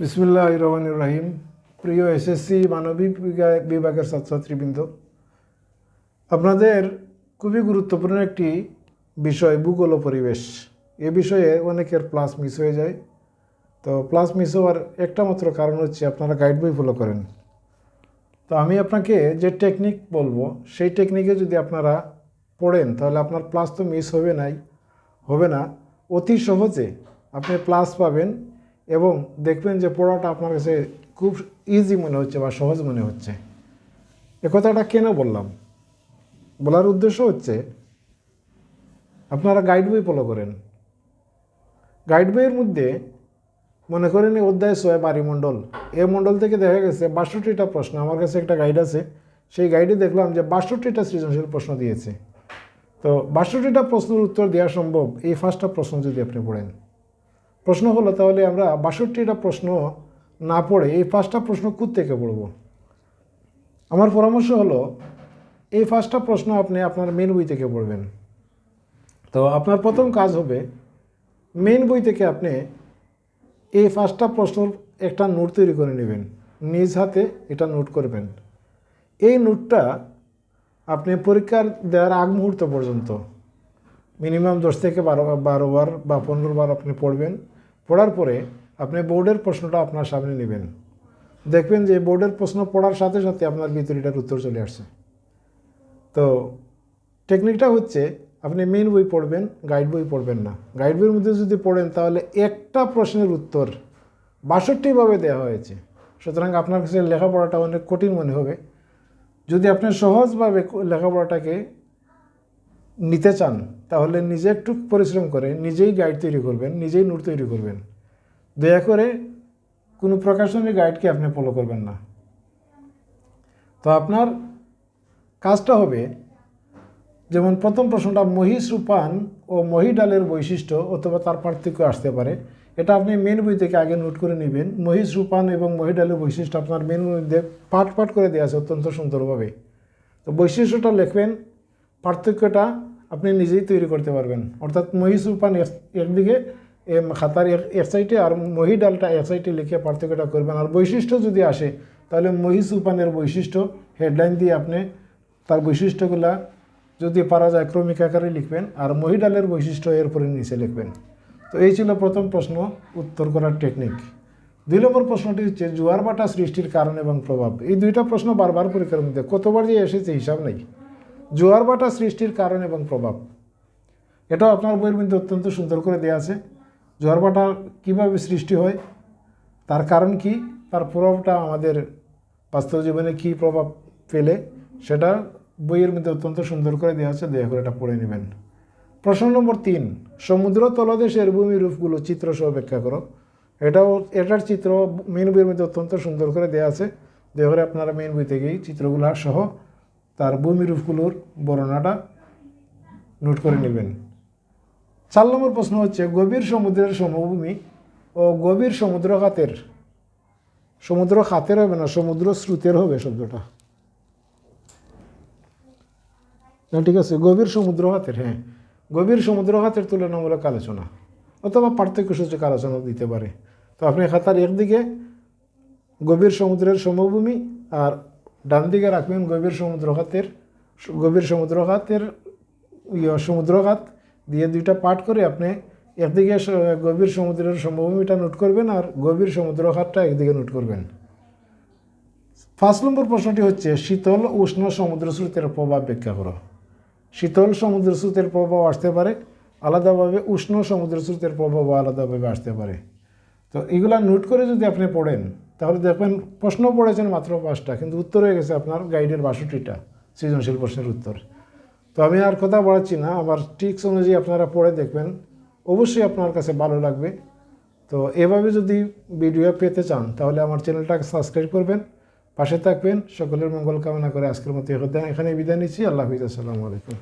বিসমুল্লাহ রহমান রাহিম প্রিয় এসএসসি মানবিক বিভাগের ছাত্রছাত্রীবৃন্দ, আপনাদের খুবই গুরুত্বপূর্ণ একটি বিষয়, ভূগোল পরিবেশ। এ বিষয়ে অনেকের প্লাস মিস হয়ে যায়। তো প্লাস মিস হওয়ার একটা মাত্র কারণ হচ্ছে আপনারা গাইড বই ফলো করেন। তো আমি আপনাকে যে টেকনিক বলব, সেই টেকনিকে যদি আপনারা পড়েন, তাহলে আপনার প্লাস তো মিস হবে নাই, হবে না। অতি সহজে আপনি প্লাস পাবেন এবং দেখবেন যে পড়াটা আপনার কাছে খুব ইজি মনে হচ্ছে বা সহজ মনে হচ্ছে। এ কথাটা কেন বললাম? বলার উদ্দেশ্য হচ্ছে, আপনারা গাইড বই ফলো করেন। গাইড বইয়ের মধ্যে মনে করেন অধ্যায় ছয় বাড়িমণ্ডল এ মণ্ডল থেকে দেখা গেছে বাষট্টিটা প্রশ্ন। আমার কাছে একটা গাইড আছে, সেই গাইডে দেখলাম যে বাষট্টিটা সৃজনশীল প্রশ্ন দিয়েছে। তো বাষট্টিটা প্রশ্নের উত্তর দেওয়া সম্ভব এই ফার্স্টটা প্রশ্ন যদি আপনি পড়েন। প্রশ্ন হলো তাহলে আমরা বাষট্টিটা প্রশ্ন না পড়ে এই পাঁচটা প্রশ্ন থেকে পড়ব? আমার পরামর্শ হলো, এই পাঁচটা প্রশ্ন আপনি আপনার মেন বই থেকে পড়বেন। তো আপনার প্রথম কাজ হবে মেন বই থেকে আপনি এই পাঁচটা প্রশ্নর একটা নোট তৈরি করে নেবেন। নিজ হাতে এটা নোট করবেন। এই নোটটা আপনি পরীক্ষার দেওয়ার আগ মুহূর্ত পর্যন্ত মিনিমাম দশ থেকে বারো বারো বার বা পনেরো বার আপনি পড়বেন। পড়ার পরে আপনি বোর্ডের প্রশ্নটা আপনার সামনে নেবেন। দেখবেন যে বোর্ডের প্রশ্ন পড়ার সাথে সাথে আপনার ভিতরে এটার উত্তর চলে আসছে। তো টেকনিকটা হচ্ছে, আপনি মেন বই পড়বেন গাইড বই পড়বেন না। গাইড বইয়ের মধ্যে যদি পড়েন, তাহলে একটা প্রশ্নের উত্তর বাষট্টিভাবে দেওয়া হয়েছে। সুতরাং আপনার কাছে লেখাপড়াটা অনেক কঠিন মনে হবে। যদি আপনি সহজভাবে লেখাপড়াটাকে নিতে চান, তাহলে নিজে একটু পরিশ্রম করে, নিজেই গাইড তৈরি করবেন, নিজেই নোট তৈরি করবেন। দয়া করে কোনো প্রকাশনী গাইডকে আপনি ফলো করবেন না। তো আপনার কাজটা হবে, যেমন প্রথম প্রশ্নটা, মহিষ রূপান ও মহি ডালের বৈশিষ্ট্য অথবা তার পার্থক্য আসতে পারে। এটা আপনি মেন বই থেকে আগে নোট করে নেবেন। মহিষ রূপান এবং মহি ডালের বৈশিষ্ট্য আপনার মেন মধ্যে পাঠ পাঠ করে দেওয়া আছে অত্যন্ত সুন্দরভাবে। তো বৈশিষ্ট্যটা লিখবেন, পার্থক্যটা আপনি নিজেই তৈরি করতে পারবেন। অর্থাৎ মহিষ রূপান এক- একদিকে খাতার এক সাইডে আর মহি ডালটা এক সাইডে লিখে পার্থক্যটা করবেন। আর বৈশিষ্ট্য যদি আসে, তাহলে মহিষ রূপানের বৈশিষ্ট্য হেডলাইন দিয়ে আপনি তার বৈশিষ্ট্যগুলা যদি পারা যায় ক্রমিক আকারে লিখবেন আর মহিডালের বৈশিষ্ট্য এরপরে নিচে লিখবেন। তো এই ছিল প্রথম প্রশ্ন, উত্তর করার টেকনিক দুই নম্বর প্রশ্নটি হচ্ছে, জোয়ার বাটা সৃষ্টির কারণ এবং প্রভাব। এই দুইটা প্রশ্ন বারবার পরীক্ষার মধ্যে কতবার যে এসেছে হিসাব নেই। জোয়ার বাটা সৃষ্টির কারণ এবং প্রভাব। এটাও আপনার বইয়ের মধ্যে অত্যন্ত সুন্দর করে দেওয়া আছে। জোয়ার বাটা কীভাবে সৃষ্টি হয়, তার কারণ কি, তার প্রভাবটা আমাদের বাস্তব জীবনে কী প্রভাব ফেলে, সেটা বইয়ের মধ্যে অত্যন্ত সুন্দর করে দেওয়া আছে। দয়া করে এটা পড়ে নেবেন। প্রশ্ন নম্বর তিন, সমুদ্র তলদেশের রূপগুলো চিত্রসহ ব্যাখ্যা করো। এটাও, এটার চিত্র মেন বইয়ের মধ্যে অত্যন্ত সুন্দর করে দেওয়া আছে। দয়া করে আপনারা মেন বই থেকেই চিত্রগুলো সহ তার ভূমি রূপগুলোর বর্ণনাটা নোট করে নেবেন। চার নম্বর প্রশ্ন হচ্ছে, গভীর সমুদ্রের সমভূমি ও গভীর সমুদ্র খাতের সমুদ্র খাতের হবে না, সমুদ্র স্রোতের হবে শব্দটা। না, ঠিক আছে, গভীর সমুদ্র খাতের হ্যাঁ। গভীর সমুদ্র খাতের তুলনামূলক আলোচনা, অথবা পার্থক্য সূচক আলোচনা দিতে পারে। তো আপনি খাতার একদিকে গভীর সমুদ্রের সমভূমি আর ডান দিকে রাখবেন গভীর সমুদ্র খাতের গভীর সমুদ্র খাতের ইয়ে সমুদ্রঘাত দিয়ে দুইটা পাঠ করে আপনি একদিকে গভীর সমুদ্রের সমভূমিটা নোট করবেন আর গভীর সমুদ্রঘাতটা একদিকে নোট করবেন। ফার্স্ট নম্বর প্রশ্নটি হচ্ছে, শীতল উষ্ণ সমুদ্র স্রোতের প্রভাব ব্যাখ্যা করো। শীতল সমুদ্র স্রোতের প্রভাব আসতে পারে, আলাদাভাবে উষ্ণ সমুদ্র স্রোতের প্রভাবও আলাদাভাবে আসতে পারে। তো এগুলা নোট করে যদি আপনি পড়েন তাহলে দেখবেন প্রশ্ন পড়েছেন মাত্র পাঁচটা, কিন্তু উত্তর হয়ে গেছে আপনার গাইডের বাষট্টিটা, সৃজনশীল প্রশ্নের উত্তর। তো আমি আর কথা বাড়াচ্ছি না, আমার ট্রিক্স অনুযায়ী আপনারা পড়ে দেখবেন, অবশ্যই আপনার কাছে ভালো লাগবে। তো এভাবে যদি ভিডিও পেতে চান, তাহলে আমার চ্যানেলটাকে সাবস্ক্রাইব করবেন, পাশে থাকবেন, সকলের মঙ্গল কামনা করে আজকের মতো এখানে বিদায় নিচ্ছি, আল্লাহ হাফিজ, আসসালামু আলাইকুম।